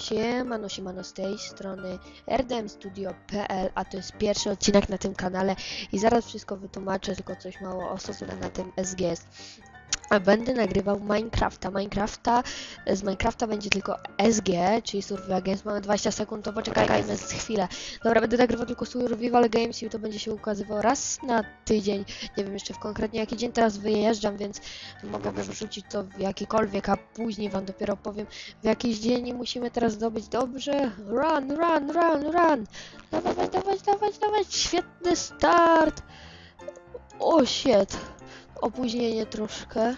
Siemano, siemano z tej strony rdmstudio.pl, a to jest pierwszy odcinek na tym kanale i zaraz wszystko wytłumaczę, tylko coś mało o na tym SGS. Będę nagrywał Minecrafta. Minecrafta, z Minecrafta będzie tylko SG, czyli Survival Games. Mamy 20 sekund, to poczekajmy chwilę. Dobra, będę nagrywał tylko Survival Games i to będzie się ukazywał raz na tydzień. Nie wiem jeszcze w konkretnie jaki dzień teraz wyjeżdżam, więc mogę wrzucić to w jakikolwiek, a później wam dopiero powiem w jakiś dzień musimy teraz zdobyć dobrze. Run, run, run, run! Dawać, dawać, dawać, dawać! Świetny start! O shit! Opóźnienie troszkę.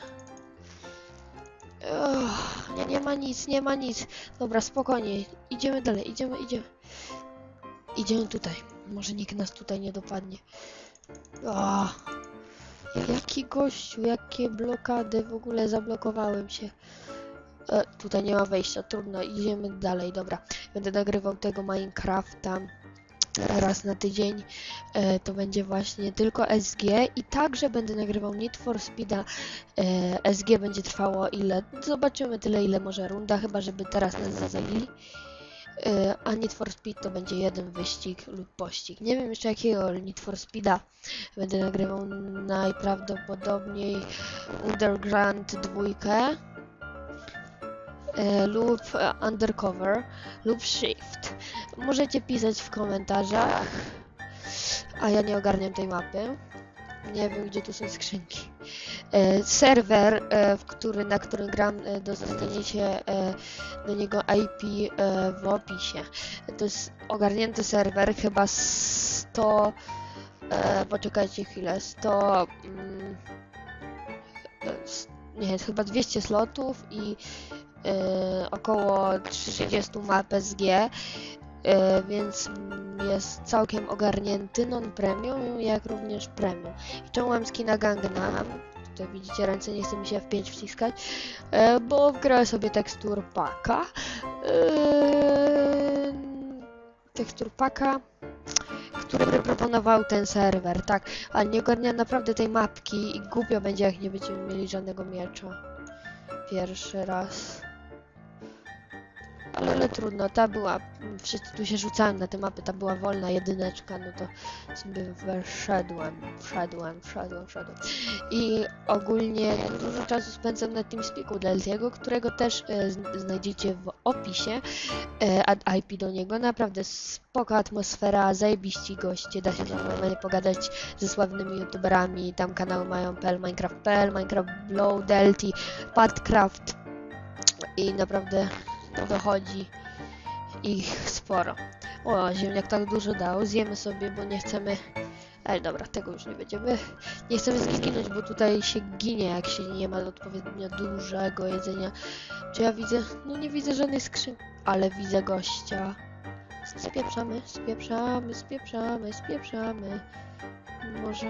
Ugh, nie, nie ma nic, nie ma nic. Dobra, spokojnie. Idziemy dalej, idziemy, idziemy. Idziemy tutaj. Może nikt nas tutaj nie dopadnie. Ah. Jaki gościu, jakie blokady, w ogóle zablokowałem się. E, tutaj nie ma wejścia, trudno, idziemy dalej, dobra. Będę nagrywał tego Minecrafta raz na tydzień. E, to będzie właśnie tylko SG i także będę nagrywał Need for Speeda. E, SG będzie trwało ile? Zobaczymy tyle, ile może runda, chyba żeby teraz nas zabili. E, a Need for Speed to będzie jeden wyścig lub pościg. Nie wiem jeszcze jakiego Need for Speeda będę nagrywał najprawdopodobniej Underground 2 e, lub e, Undercover lub Shift. Możecie pisać w komentarzach, a ja nie ogarniam tej mapy. Nie wiem gdzie tu są skrzynki. E, serwer, e, w który, na którym gram, e, dostaniecie e, do niego IP e, w opisie. To jest ogarnięty serwer, chyba 100. E, poczekajcie chwilę, 100. Mm, e, nie, chyba 200 slotów i e, około 30 map SG. E, więc jest całkiem ogarnięty non-premium, jak również premium. I mam skina Gangnam? Tutaj widzicie ręce, nie chce mi się w 5 wciskać, e, bo wgrałem sobie tekstur paka. Tekstur paka, który proponował ten serwer, tak, ale nie ogarnia naprawdę tej mapki i głupio będzie, jak nie będziemy mieli żadnego miecza. Pierwszy raz. Ale, trudno, ta była, wszyscy tu się rzucałem na te mapy, ta była wolna jedyneczka, no to sobie wszedłem, wszedłem, wszedłem, wszedłem. I ogólnie dużo czasu spędzam na TeamSpeaku dla Eltiego, którego też e, zn- znajdziecie w opisie, e, ad IP do niego, naprawdę spoko atmosfera, zajebiści goście, da się normalnie pogadać ze sławnymi youtuberami, tam kanały mają PL, Minecraft.pl, Minecraft Blow, Delty, Padcraft i naprawdę wychodzi ich sporo. O, ziemniak tak dużo dał, zjemy sobie, bo nie chcemy... Ale dobra, tego już nie będziemy. Nie chcemy zginąć, bo tutaj się ginie, jak się nie ma odpowiednio dużego jedzenia. Czy ja widzę? No nie widzę żadnej skrzynki, ale widzę gościa. Spieprzamy, spieprzamy, spieprzamy, spieprzamy. Może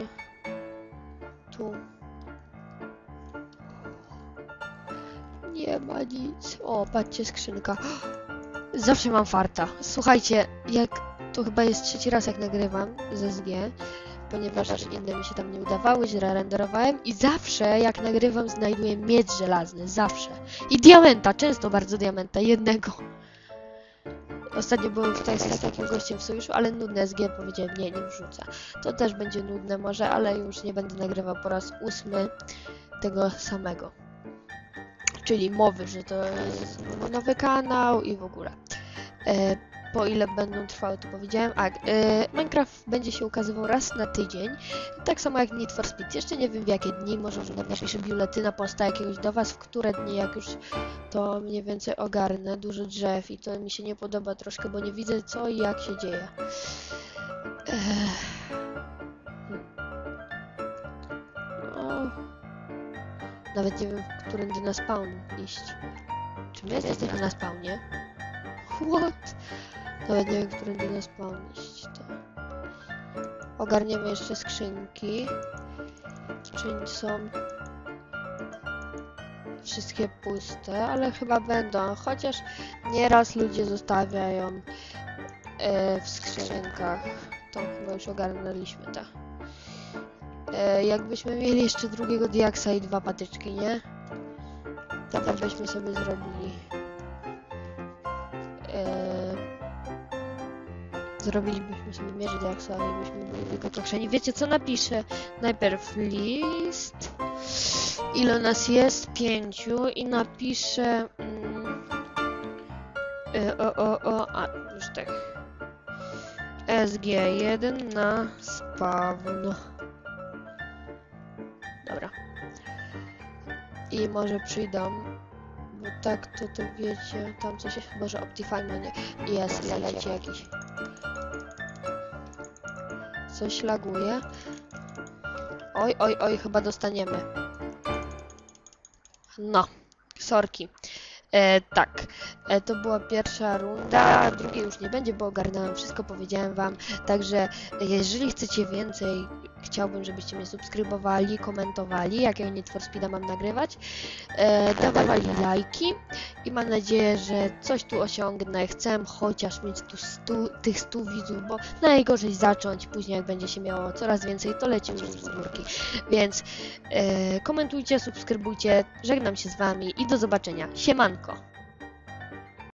tu. Nie ma nic. O, patrzcie, skrzynka. Zawsze mam farta. Słuchajcie, jak to chyba jest trzeci raz jak nagrywam z SG, ponieważ inne mi się tam nie udawały, źle renderowałem i zawsze jak nagrywam znajduję miecz żelazny, zawsze. I diamenta, często bardzo diamenta, jednego. Ostatnio byłem tutaj z takim gościem w sojuszu, ale nudne SG powiedziałem, nie, nie wrzucę. To też będzie nudne może, ale już nie będę nagrywał po raz ósmy tego samego. Czyli mowy, że to jest nowy kanał i w ogóle. E, po ile będą trwały, to powiedziałem. A, e, Minecraft będzie się ukazywał raz na tydzień, tak samo jak Need for Speed. Jeszcze nie wiem w jakie dni, może że napiszę biuletyna posta jakiegoś do Was, w które dni, jak już to mniej więcej ogarnę. Dużo drzew i to mi się nie podoba troszkę, bo nie widzę co i jak się dzieje. Ech. Nawet nie wiem, w którędy na spawn iść. Czy my jesteśmy na spawnie? What? Nawet nie wiem, którędy na spawn iść. To... Ogarniemy jeszcze skrzynki. Czy są wszystkie puste, ale chyba będą. Chociaż nieraz ludzie zostawiają e, w skrzynkach. To chyba już ogarnęliśmy to. E, jakbyśmy mieli jeszcze drugiego diaksa i dwa patyczki, nie? To byśmy sobie zrobili. e, zrobilibyśmy sobie mierzyć jak sobie, byśmy byli tylko określeni. Wiecie co napiszę? Najpierw list, ile nas jest? Pięciu i napiszę mm, e, o, o, o, a już tak SG1 na spawn. I może przyjdą, bo tak to to wiecie, tam coś jest, chyba że Optifine nie jest, leci jakiś. Coś laguje. Oj, oj, oj, chyba dostaniemy. No, sorki. E, tak, e, to była pierwsza runda, drugiej już nie będzie, bo ogarnąłem wszystko, powiedziałem wam. Także jeżeli chcecie więcej, chciałbym, żebyście mnie subskrybowali, komentowali, jakiego Need Speeda mam nagrywać, e, dawali lajki i mam nadzieję, że coś tu osiągnę. Chcę chociaż mieć tu tych 100 widzów, bo najgorzej zacząć, później jak będzie się miało coraz więcej, to lecimy z górki. Więc e, komentujcie, subskrybujcie, żegnam się z wami i do zobaczenia. Siemanko! circle.